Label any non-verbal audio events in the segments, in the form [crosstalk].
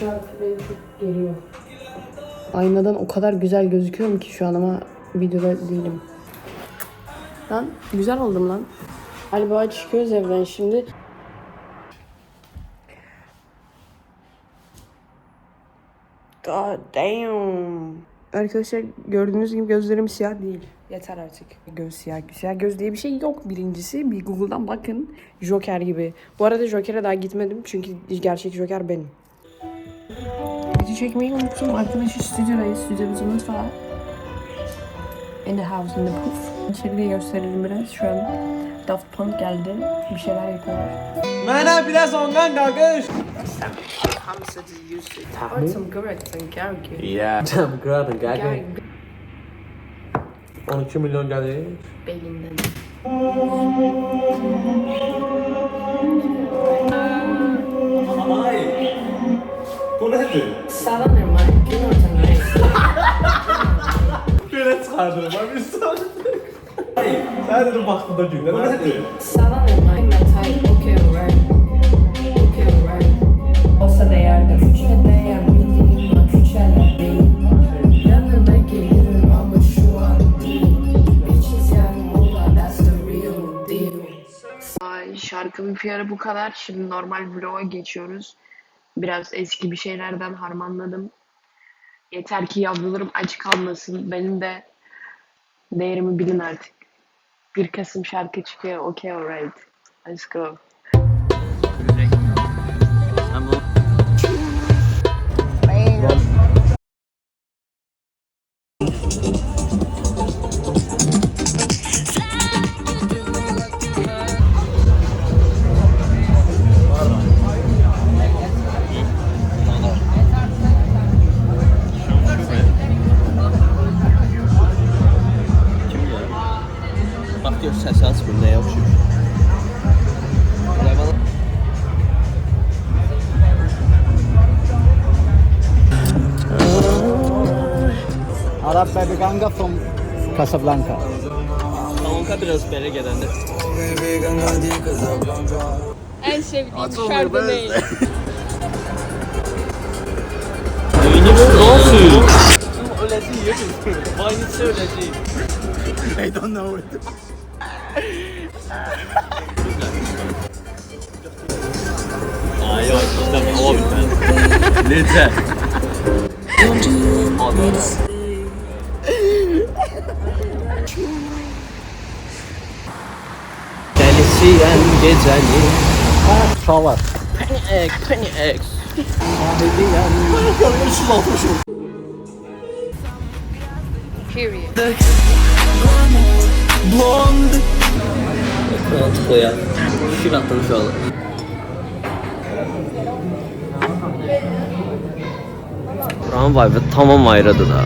Şarkı beni çok geriyor. Aynadan o kadar güzel gözüküyorum ki şu an ama videoda değilim. Lan güzel oldum lan. Galiba çıkıyoruz evden şimdi. God damn. Arkadaşlar gördüğünüz gibi gözlerim siyah değil. Yeter artık. Göz siyah. Siyah göz diye bir şey yok birincisi. Bir Google'dan bakın. Joker gibi. Bu arada Joker'e daha gitmedim çünkü gerçek Joker benim. Çekmeyi unuttum. Arkadaşlar stüdyodayız. Stüdyomuzun mutfağı. In the house in the booth. İçeriği gösterelim biraz. Şu an Daft Punk geldi. Bir şeyler yapıyorlar. Mana biraz ondan kardeş. Tartım Gretchen Gergi. Ya. Tam kradın Gergi 12 milyon geldi. belinden. Bu nedir? Sağlanır mı? Gün ortamındayız. Böyle çıkardım ben bir sana. Ay. Sen de baktın da günler. Bu nedir? Sağlanır mı? Metal. Okey alright. Okey alright. Olsa değerli. Üçe değer bildiğim an küçeler değil. Yanına gelirim ama şu an değil. Bitches yani mola that's the real deal. Ay, şarkının PR'ı bu kadar. Şimdi normal vloga geçiyoruz. Biraz eski bir şeylerden harmanladım. Yeter ki yavrularım aç kalmasın. Benim de değerimi bilin artık. 1 Kasım şarkı çıkıyor. Okay alright. Let's go. Bak gör səs açmır, nəyə oxşuyur? Arab baby ganga from Casablanca. Kanka biraz belə gələndə. En sevdiğim şarkı ne? Nasıl? Öyle değil, Aynısı öyle değil. I don't know it. Ay yok, işte gecəni Shower. Penny X, Penny X Period. Mantıqlı ya Şir atdım şu an Buranın vibe tamam ayrıdır da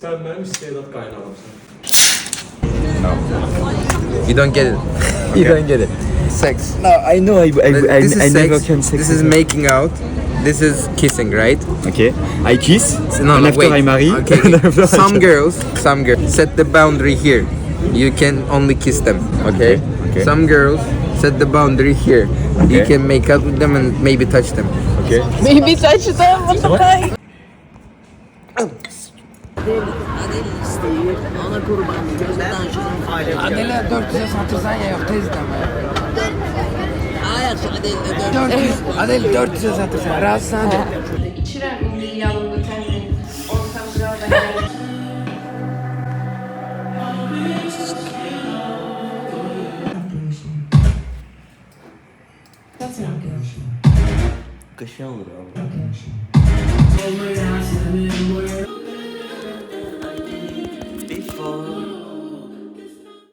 Sen benim istedat kaynağımsın. You don't get it. You don't get it. Sex. No, I know. I, I, I, is I never can sex. This is making out. This is kissing, right? Okay. I kiss. No, and no, after wait. I marry. Okay. [laughs] and some girls, some girls set the boundary here. You can only kiss them. Okay. Okay, okay. Some girls set the boundary here. You can make out with them and maybe touch them. Okay. Maybe touch them. What the fuck? Adele 400'e satırsan ya yok tez deme. Adele 400. Adel 400'e satırsan. Rahatsız sana İçiren bu yalımda kendini. Ortam biraz da Kaşığı alır abi.